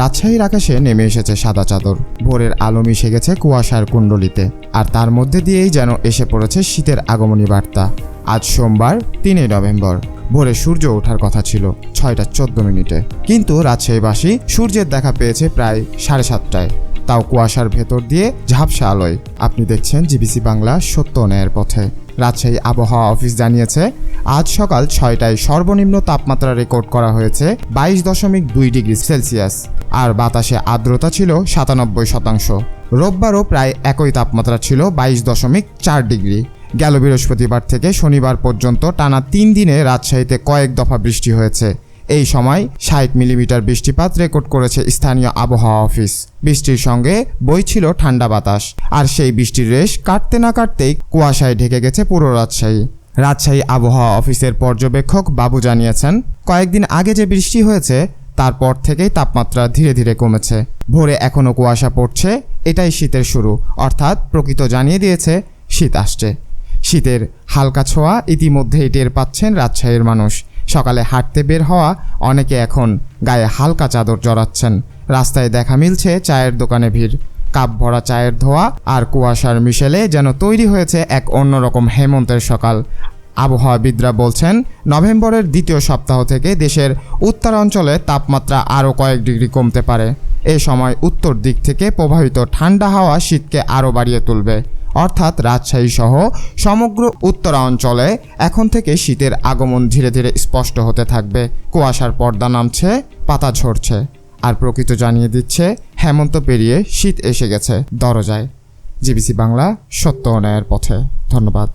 রাজশাহীর আকাশে নেমে এসেছে সাদা চাদর। ভোরের আলো মিশে গেছে কুয়াশার কুণ্ডলিতে, আর তার মধ্যে দিয়েই যেন এসে পড়েছে শীতের আগমনী বার্তা। আজ সোমবার, তিনই নভেম্বর। ভোরে সূর্য ওঠার কথা ছিল, ছয়টা চোদ্দ মিনিটে। কিন্তু রাজশাহীবাসী সূর্যের দেখা পেয়েছে প্রায় সাড়ে সাতটায়। তাও কুয়াশার ভেতর দিয়ে ঝাপসা আলোয়। আপনি দেখছেন জিবিসি বাংলা সত্য ন্যায়ের পথে। রাজশাহী আবহাওয়া অফিস জানিয়েছে আজ সকাল ছয়টায় সর্বনিম্ন তাপমাত্রা রেকর্ড করা হয়েছে বাইশ দশমিক দুই ডিগ্রি সেলসিয়াস, আর বাতাসে আর্দ্রতা ছিল সাতানব্বই শতাংশ। রোববারও প্রায় একই তাপমাত্রা ছিল বাইশ দশমিক চার ডিগ্রি। গেল বৃহস্পতিবার থেকে শনিবার পর্যন্ত টানা তিন দিনে রাজশাহীতে কয়েক দফা বৃষ্টি হয়েছে। এই সময় ষাট মিলিমিটার বৃষ্টিপাত রেকর্ড করেছে স্থানীয় আবহাওয়া অফিস। বৃষ্টির সঙ্গে বইছিল ঠান্ডা বাতাস, আর সেই বৃষ্টির রেশ কাটতে না কাটতেই কুয়াশায় ঢেকে গেছে পুরো রাজশাহী। রাজশাহী আবহাওয়া অফিসের পর্যবেক্ষক বাবু জানিয়েছেন, কয়েকদিন আগে যে বৃষ্টি হয়েছে, তারপর থেকেই তাপমাত্রা ধীরে ধীরে কমেছে। ভোরে এখনও কুয়াশা পড়ছে, এটাই শীতের শুরু। অর্থাৎ প্রকৃত জানিয়ে দিয়েছে, শীত আসছে। শীতের হালকা ছোঁয়া ইতিমধ্যেই টের পাচ্ছেন রাজশাহীর মানুষ। সকালে হাঁটতে বের হওয়া অনেকে এখন গায়ে হালকা চাদর জড়াচ্ছেন। রাস্তায় দেখা মিলছে চায়ের দোকানে ভিড়। কাপ ভরা চায়ের ধোয়া আর কুয়াশার মিশেলে যেন তৈরি হয়েছে এক অন্যরকম হেমন্তের সকাল। আবহাওয়াবিদরা বলছেন, নভেম্বরের দ্বিতীয় সপ্তাহ থেকে দেশের উত্তরাঞ্চলে তাপমাত্রা আরও কয়েক ডিগ্রি কমতে পারে। এ সময় উত্তর দিক থেকে প্রবাহিত ঠান্ডা হাওয়া শীতকে আরও বাড়িয়ে তুলবে। অর্থাৎ রাজশাহী সহ সমগ্র উত্তরাঞ্চলে এখন থেকে শীতের আগমন ধীরে ধীরে স্পষ্ট হতে থাকবে। কুয়াশার পর্দা নামছে, পাতা ঝরছে। আর প্রকৃত জানিয়ে দিচ্ছে, হেমন্ত পেরিয়ে শীত এসে গেছে দরজায়। জিবিসি বাংলা সত্য অনায়ের পথে। ধন্যবাদ।